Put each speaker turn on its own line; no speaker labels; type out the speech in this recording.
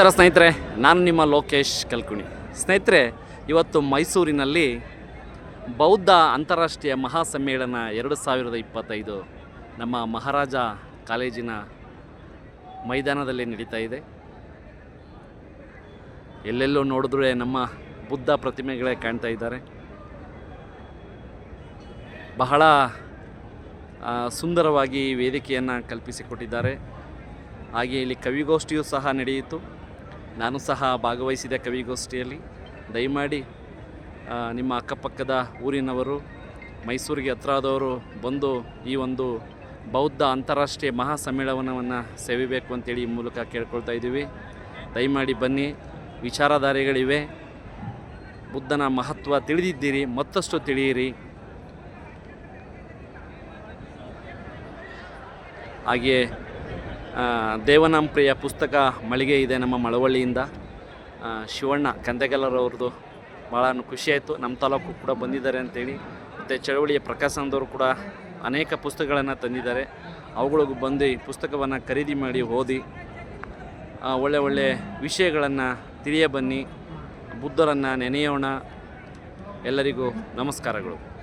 ನಮಸ್ಕಾರ ಸ್ನೇಹಿತರೆ, ನಾನು ನಿಮ್ಮ ಲೋಕೇಶ್ ಕಲ್ಕುಣಿ. ಸ್ನೇಹಿತರೆ, ಇವತ್ತು ಮೈಸೂರಿನಲ್ಲಿ ಬೌದ್ಧ ಅಂತಾರಾಷ್ಟ್ರೀಯ ಮಹಾಸಮ್ಮೇಳನ ಎರಡು ಸಾವಿರದ ಇಪ್ಪತ್ತೈದು ನಮ್ಮ ಮಹಾರಾಜ ಕಾಲೇಜಿನ ಮೈದಾನದಲ್ಲಿ ನಡೀತಾ ಇದೆ. ಎಲ್ಲೆಲ್ಲೋ ನೋಡಿದ್ರೆ ನಮ್ಮ ಬುದ್ಧ ಪ್ರತಿಮೆಗಳೇ ಕಾಣ್ತಾ ಇದ್ದಾರೆ. ಬಹಳ ಸುಂದರವಾಗಿ ವೇದಿಕೆಯನ್ನು ಕಲ್ಪಿಸಿಕೊಟ್ಟಿದ್ದಾರೆ. ಹಾಗೆ ಇಲ್ಲಿ ಕವಿಗೋಷ್ಠಿಯೂ ಸಹ ನಡೆಯಿತು. ನಾನು ಸಹ ಭಾಗವಹಿಸಿದೆ ಕವಿಗೋಷ್ಠಿಯಲ್ಲಿ. ದಯಮಾಡಿ ನಿಮ್ಮ ಅಕ್ಕಪಕ್ಕದ ಊರಿನವರು, ಮೈಸೂರಿಗೆ ಹತ್ರ ಆದವರು ಬಂದು ಈ ಒಂದು ಬೌದ್ಧ ಅಂತಾರಾಷ್ಟ್ರೀಯ ಮಹಾ ಸಮ್ಮೇಳನವನ್ನು ಸೇವಿಬೇಕು ಅಂತೇಳಿ ಈ ಮೂಲಕ ಕೇಳ್ಕೊಳ್ತಾ ಇದ್ದೀವಿ. ದಯಮಾಡಿ ಬನ್ನಿ, ವಿಚಾರಧಾರೆಗಳಿವೆ. ಬುದ್ಧನ ಮಹತ್ವ ತಿಳಿದಿದ್ದೀರಿ, ಮತ್ತಷ್ಟು ತಿಳಿಯಿರಿ. ಹಾಗೆಯೇ ದೇವನಾಂಪ್ರಿಯ ಪುಸ್ತಕ ಮಳಿಗೆ ಇದೆ ನಮ್ಮ ಮಳವಳ್ಳಿಯಿಂದ. ಶಿವಣ್ಣ ಕಂದೆಗಲ್ಲರವ್ರದ್ದು ಭಾಳ ಖುಷಿಯಾಯಿತು ನಮ್ಮ ತಾಲೂಕು ಕೂಡ ಬಂದಿದ್ದಾರೆ ಅಂತೇಳಿ. ಮತ್ತು ಚಳವಳಿಯ ಪ್ರಕಾಶನದವರು ಕೂಡ ಅನೇಕ ಪುಸ್ತಕಗಳನ್ನು ತಂದಿದ್ದಾರೆ. ಅವುಗಳಿಗೂ ಬಂದು ಪುಸ್ತಕವನ್ನು ಖರೀದಿ ಮಾಡಿ ಓದಿ ಒಳ್ಳೆ ಒಳ್ಳೆ ವಿಷಯಗಳನ್ನು ತಿಳಿಯ ಬನ್ನಿ ಬುದ್ಧರನ್ನು ನೆನೆಯೋಣ. ಎಲ್ಲರಿಗೂ ನಮಸ್ಕಾರಗಳು.